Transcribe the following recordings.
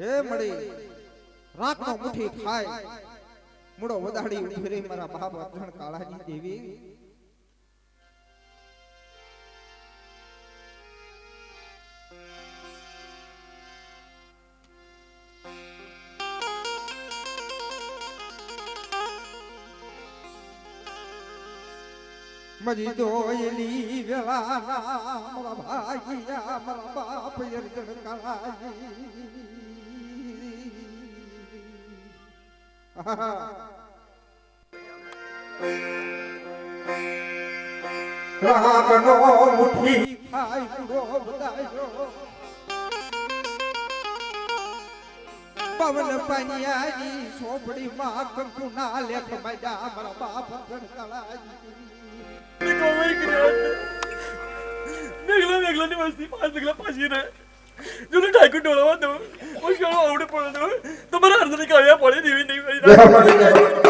હે મળી, રાતનો મુઠી ખાય. મુડો વધાડી ઊભી રહી મારા બાપ અજણ કાળાની દેવી. મજી દોયલી વેલા મારા ભાઈ મારા બાપ અર્જણ કાળાની પૂરો બધાયો પવન પનિયાની સોપડી માં કંકુના લેખ મજા મારા બાપ ગણકળાજી મેઘલા મેઘલાની વસ્તી પાંચ મેઘલા પાછી રહે જો ઠાકુર ડોળવા દઉં મુશ્કેલો આવડે પડે દઉં તમારા અર્ધની કાળિયા પડે દેવી નહીં પવની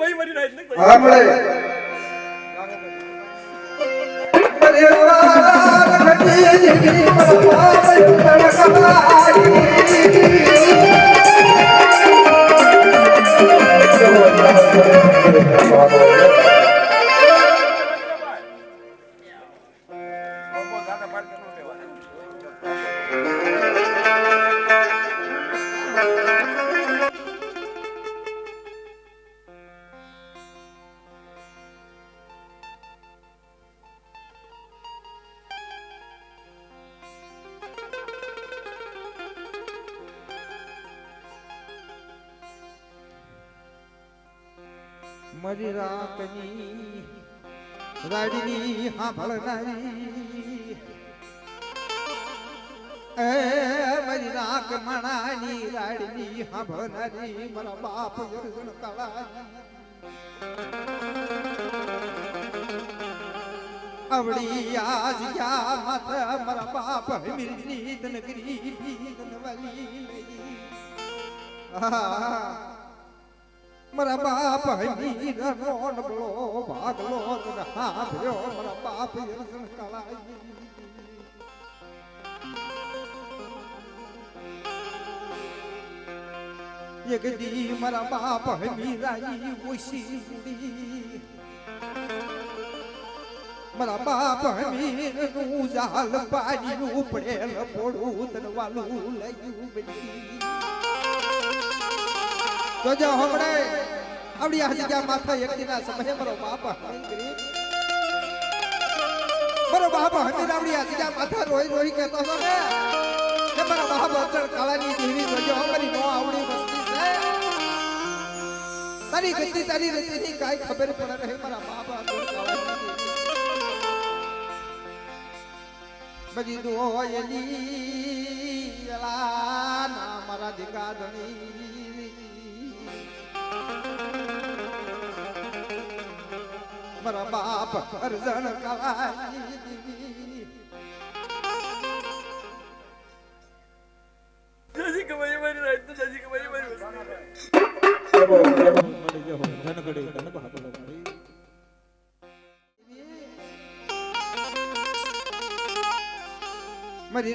હજી કમાઈ મારી મરી રાતની રાડની સાંભળનારી એ મરી રાત મણાની રાડની સાંભળનારી મારા બાપ અર્જુન તળા અવળી આજ યા મત, મારા બાપ હમીરની તનગરી ધનવાલી આહા મારા બાપ હમીર નો નબળો ભાગલો તને હાંભળ્યો. મારા બાપ યરસન કાળાઈ એક દી મારા બાપ હમીરાઈ ઓછી ઉડી. મારા બાપ હમીરનું જાલ પાડ્યું પડેલ પોડું તને વાલું લાગ્યું બની જોજો હમણે આવડી આ જગ્યા માથા એકદીના સમયે મરો બાપ હમીર મરો બાપ હમી આવડી આ જગ્યા માથા રોઈ રોઈ કહેતો હતો ને. કે મારા બાપા અચળ કાળાની દેવી જોજો અમારી નો આવડી વસ્તી છે. તારી ગતિ, તારી રીતિની કાઈ ખબર પડે રહે મારા બાપ અચળ કાળાની બજી દોયલી એલા ના મારા દીકા ધણી. મારા બાપ અરજણ કવાઈ હજી કમાઈ મારી રાત કમાઈ મારી ધન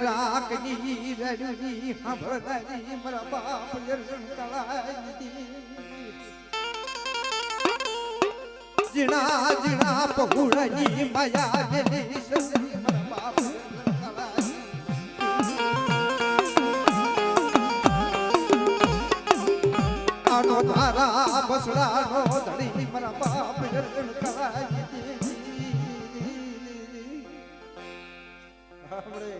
રાખની રડવી સાંભળનારી મરા બાપ અર્જણ કવાઈ જીણા જીણા પહુડની માયા મારા કલાજી. આનો તારા બસડાનો ધણી મારા બાપ દર્શન કરાવી આપણે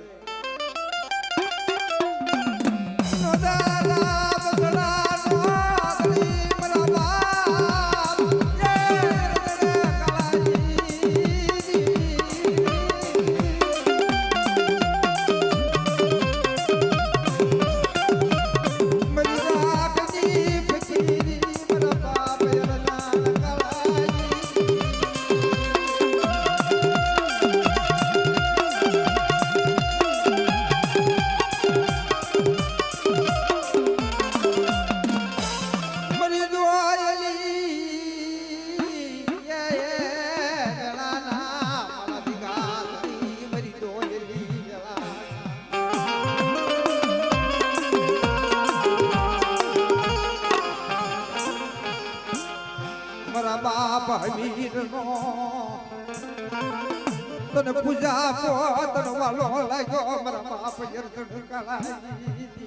તને પૂજા પોતન વાલો લાગ્યો મારા બાપ યર કલાજી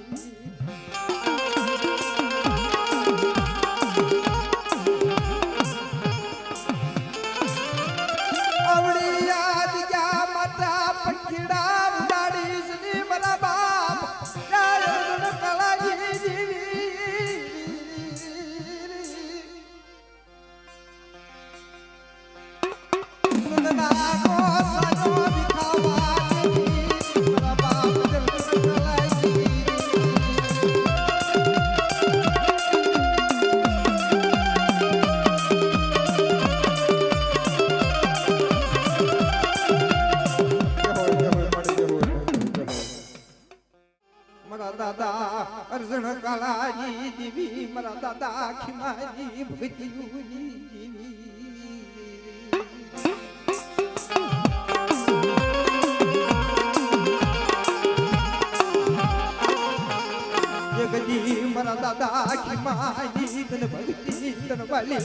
ભક્તિ તન વાલી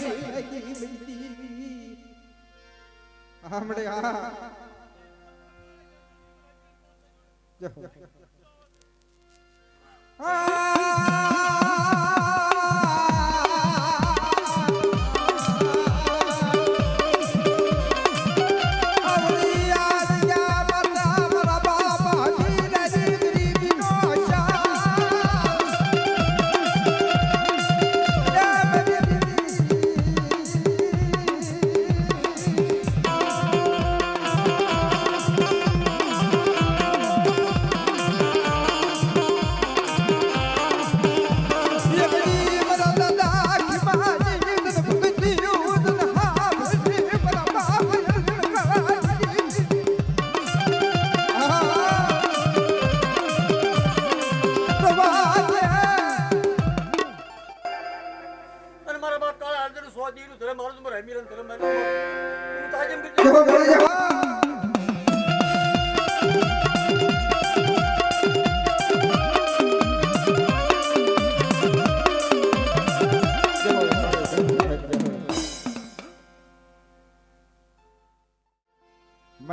હમણે આ જય હો.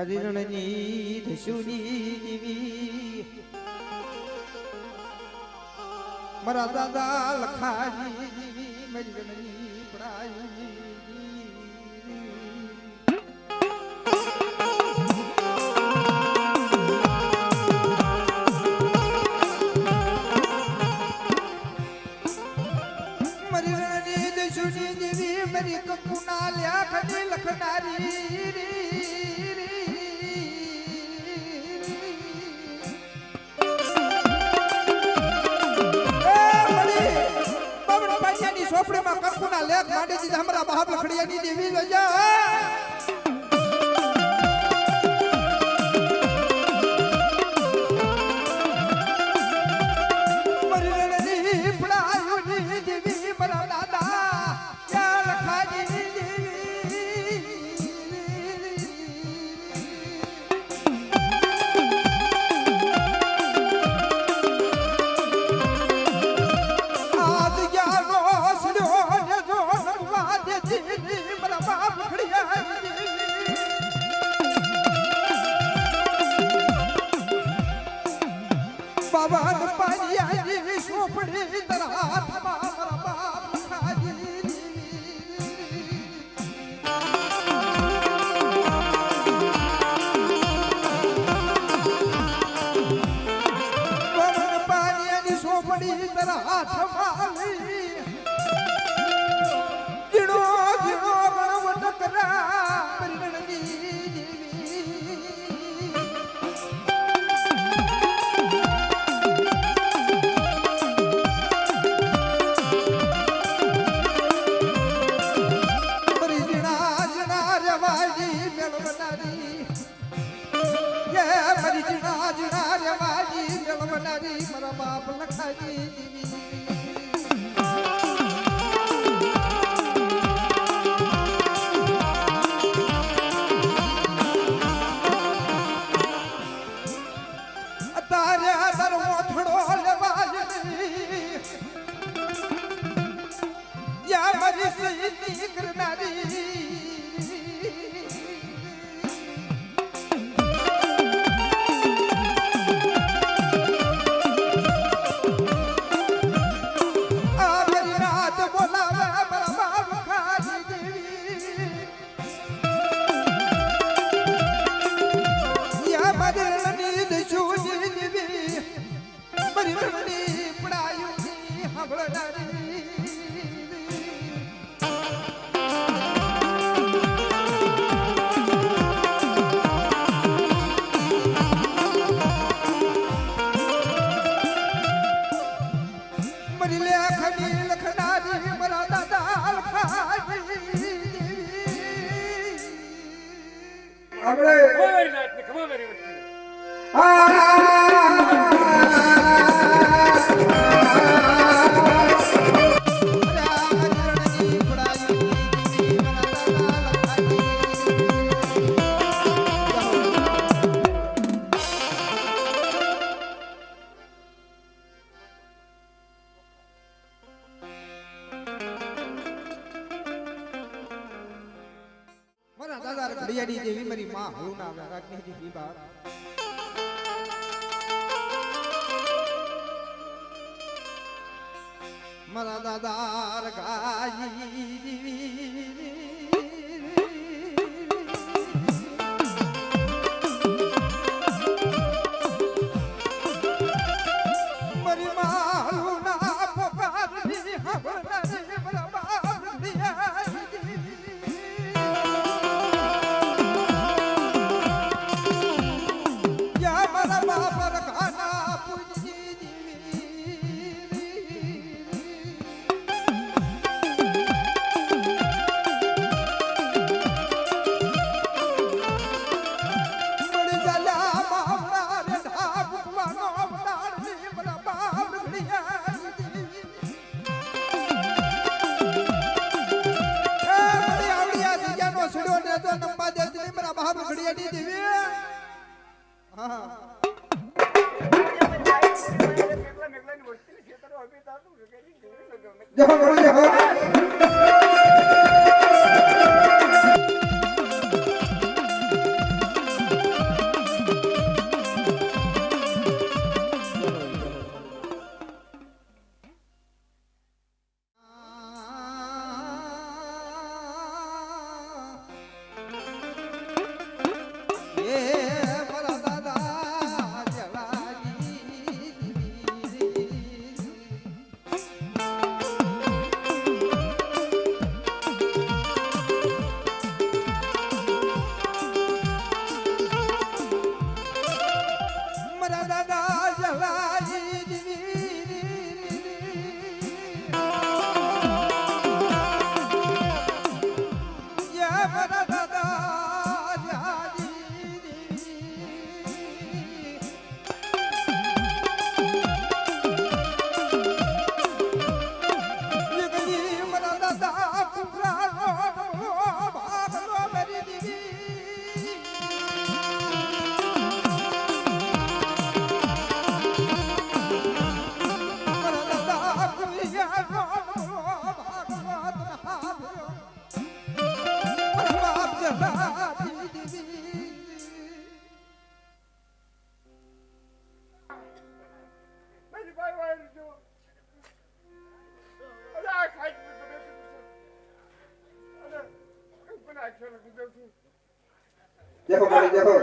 મરીરણની ધશુની દેવી મારા દાદા લખાજી દેવી મરીરણની સુની દેવી મરી કકુના લ્યા ખડી લખનારી. સોપડીમાં કંકુના લેખ માંડી દીધા અમારા બાપ લખડિયાની દેવી વજા સોપડી તારા હાથમાં યા પણ આખો